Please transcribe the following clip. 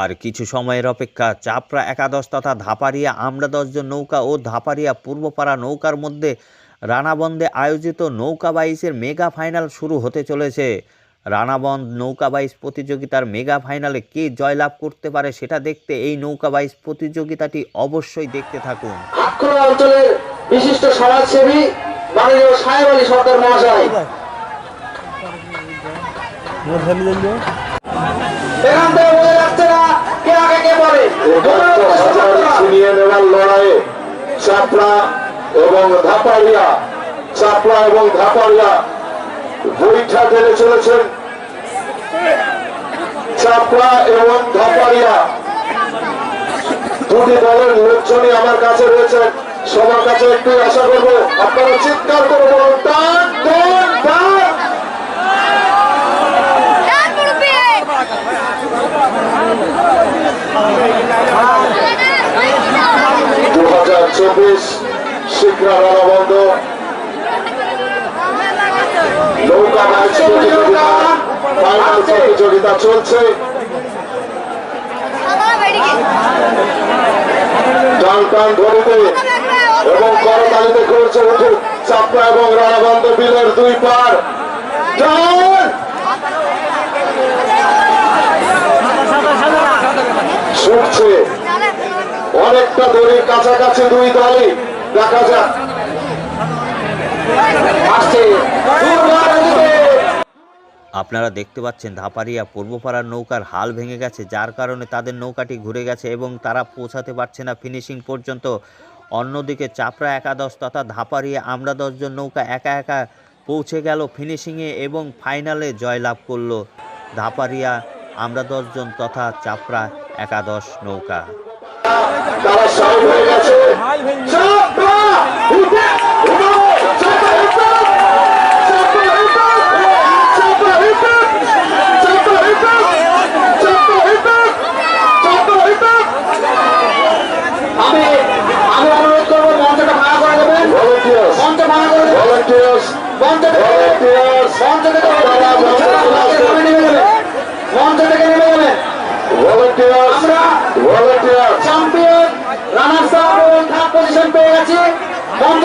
আর কিছু সময়ের অপেক্ষা চাপড়া একাদশ তথা ধাপারিয়া আমরা দশজন নৌকা ও ধাপারিয়া পূর্বপাড়া নৌকার মধ্যে রানাবন্দে আয়োজিত নৌকা বাইশের মেগা ফাইনাল শুরু হতে চলেছে। রানাবন্দ নৌকা বাইশ প্রতিযোগিতার মেগা ফাইনালে কে জয়লাভ করতে পারে সেটা দেখতে এই নৌকা বাইশ প্রতিযোগিতাটি অবশ্যই দেখতে থাকুন। অঞ্চলের বিশিষ্ট সমাজসেবী মাননীয় সাহেব আলী সরকার মহাশয়। এখান থেকে বোঝা যাচ্ছে না কে আগে লড়াইয়ে এবং চলেছেন। চাপড়া এবং দুটি দলের লোকজনই আমার কাছে রয়েছেন। সবার কাছে একটু আশা করব, আপনারা চিৎকার করে বলুন টান টান টান Dan Murphy! দু হাজার চব্বিশ শিক্ষা রানাবন্ধ। নৌকা প্রতিযোগিতা চলছে। এবং করতালিতে করছে উঠুক চাপড়া এবং রানাবন্ধ বিলের দুই পার। অনেকটা দড়ির কাছাকাছি দুই দলই দেখা যাক। আপনারা দেখতে পাচ্ছেন ধাপারিয়া পূর্বপাড়ার নৌকার হাল ভেঙে গেছে, যার কারণে তাদের নৌকাটি ঘুরে গেছে এবং তারা পৌঁছাতে পারছে না ফিনিশিং পর্যন্ত। অন্যদিকে চাপড়া একাদশ তথা ধাপারিয়া আমরা দশজন নৌকা একা একা পৌঁছে গেল ফিনিশিংয়ে এবং ফাইনালে জয়লাভ করল ধাপারিয়া আমরা দশজন তথা চাপড়া একাদশ নৌকা। তারা সাইড হয়ে গেছে চাপড়া! উঠে! উঠো! চাপড়া উঠো! চাপড়া উঠো! চাপড়া উঠো! চাপড়া উঠো! চাপড়া উঠো! চাপড়া উঠো! আমি আমি অনুরোধ করব মঞ্চটা ভাড়া করে দেবেন Volunteers! মঞ্চ ভাড়া করে দেবেন Volunteers! মঞ্চ থেকে Volunteers! মঞ্চ থেকে আপনারা মঞ্চে চলে আসবেন। নেমে যাবেন মঞ্চ থেকে নেমে যাবেন Volunteers! আমরা Volunteers! চ্যাম্পিয়ন রানার্স আপ এবং থার্ড পজিশন পেয়ে গেছি। মঞ্চ